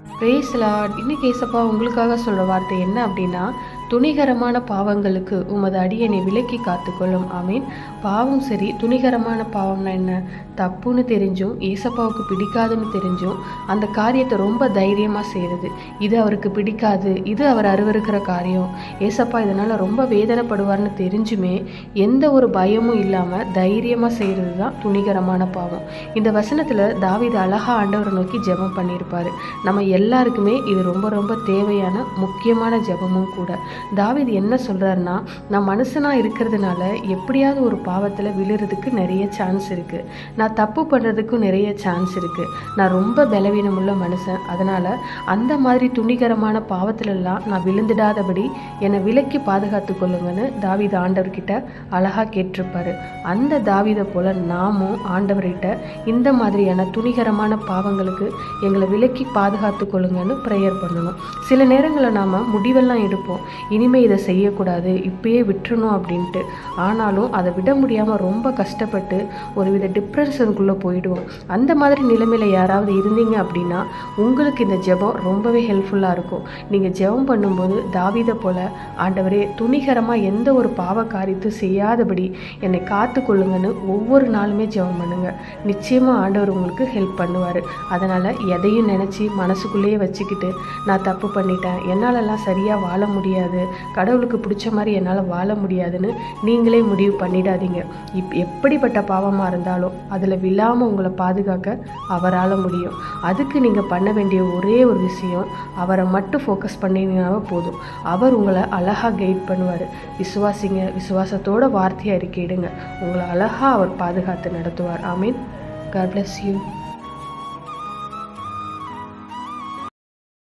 பிரேஸ்லாட் இன்னைக்கு ஏசப்பா உங்களுக்காக சொல்கிற வார்த்தை என்ன அப்படின்னா துணிகரமான பாவங்களுக்கு உமது அடியனை விலக்கி காத்துக்கொள்ளும். ஆமீன். பாவம் சரி துணிகரமான பாவம்னா என்ன? தப்புன்னு தெரிஞ்சும் ஏசப்பாவுக்கு பிடிக்காதுன்னு தெரிஞ்சும் அந்த காரியத்தை ரொம்ப தைரியமாக செய்கிறது இது அவருக்கு பிடிக்காது இது அவர் அருவருக்கிற காரியம். ஏசப்பா இதனால் ரொம்ப வேதனைப்படுவார்னு தெரிஞ்சுமே எந்த ஒரு பயமும் இல்லாமல் தைரியமாக செய்கிறது தான் துணிகரமான பாவம். இந்த வசனத்தில் தாவித அழகா ஆண்டவரை நோக்கி ஜெபம் பண்ணியிருப்பார். நம்ம எல்லாருக்குமே இது ரொம்ப ரொம்ப தேவையான முக்கியமான ஜெபமும் கூட. தாவிது என்ன சொல்றாருன்னா நான் மனுஷனா இருக்கிறதுனால எப்படியாவது ஒரு பாவத்தில் விழுறதுக்கு நிறைய சான்ஸ் இருக்கு. நான் தப்பு பண்ணுறதுக்கும் நிறைய சான்ஸ் இருக்கு. நான் ரொம்ப பலவீனமுள்ள மனுஷன். அதனால அந்த மாதிரி துணிகரமான பாவத்திலெல்லாம் நான் விழுந்துடாதபடி என்னை விலக்கி பாதுகாத்து கொள்ளுங்கன்னு தாவீது ஆண்டவர்கிட்ட அழகா கேட்டிருப்பாரு. அந்த தாவிதை போல நாமும் ஆண்டவர்கிட்ட இந்த மாதிரியான துணிகரமான பாவங்களுக்கு எங்களை விலக்கி பாதுகாத்து கொள்ளுங்கன்னு ப்ரேயர் பண்ணணும். சில நேரங்களில் நாம் முடிவெல்லாம் எடுப்போம். இனிமேல் இதை செய்யக்கூடாது இப்பயே விட்டுறணும் அப்படின்ட்டு. ஆனாலும் அதை விட முடியாமல் ரொம்ப கஷ்டப்பட்டு ஒரு வித டிப்ரெஷனுக்குள்ளே போயிடுவோம். அந்த மாதிரி நிலைமையில் யாராவது இருந்தீங்க அப்படின்னா உங்களுக்கு இந்த ஜெபம் ரொம்பவே ஹெல்ப்ஃபுல்லாக இருக்கும். நீங்கள் ஜெபம் பண்ணும்போது தாவிதை போல் ஆண்டவரே துணிகரமாக எந்த ஒரு பாவ காரியத்தையும் செய்யாதபடி என்னை காத்து கொள்ளுங்கன்னு ஒவ்வொரு நாளுமே ஜெபம் பண்ணுங்க. நிச்சயமாக ஆண்டவர் உங்களுக்கு ஹெல்ப் பண்ணுவார். அதனால் எதையும் நினச்சி மனசுக்குள்ளேயே வச்சுக்கிட்டு நான் தப்பு பண்ணிட்டேன் என்னாலெல்லாம் சரியாக வாழ முடியாது கடவுளுக்கு பிடிச்ச மாதிரி என்னால் வாழ முடியாதுன்னு நீங்களே முடிவு பண்ணிடாதீங்க. இப் எப்படிப்பட்ட பாவமாக இருந்தாலும் அதில் விழாமல் உங்களை பாதுகாக்க அவரால் முடியும். அதுக்கு நீங்கள் பண்ண வேண்டிய ஒரே ஒரு விஷயம் அவரை மட்டும் ஃபோக்கஸ் பண்ணிங்கனாவே போதும். அவர் உங்களை அழகாக கைட் பண்ணுவார். விசுவாசிங்க விசுவாசத்தோட வார்த்தையை இருக்கிடுங்க. உங்களை அழகாக அவர் பாதுகாத்து நடத்துவார். ஆமீன். God bless you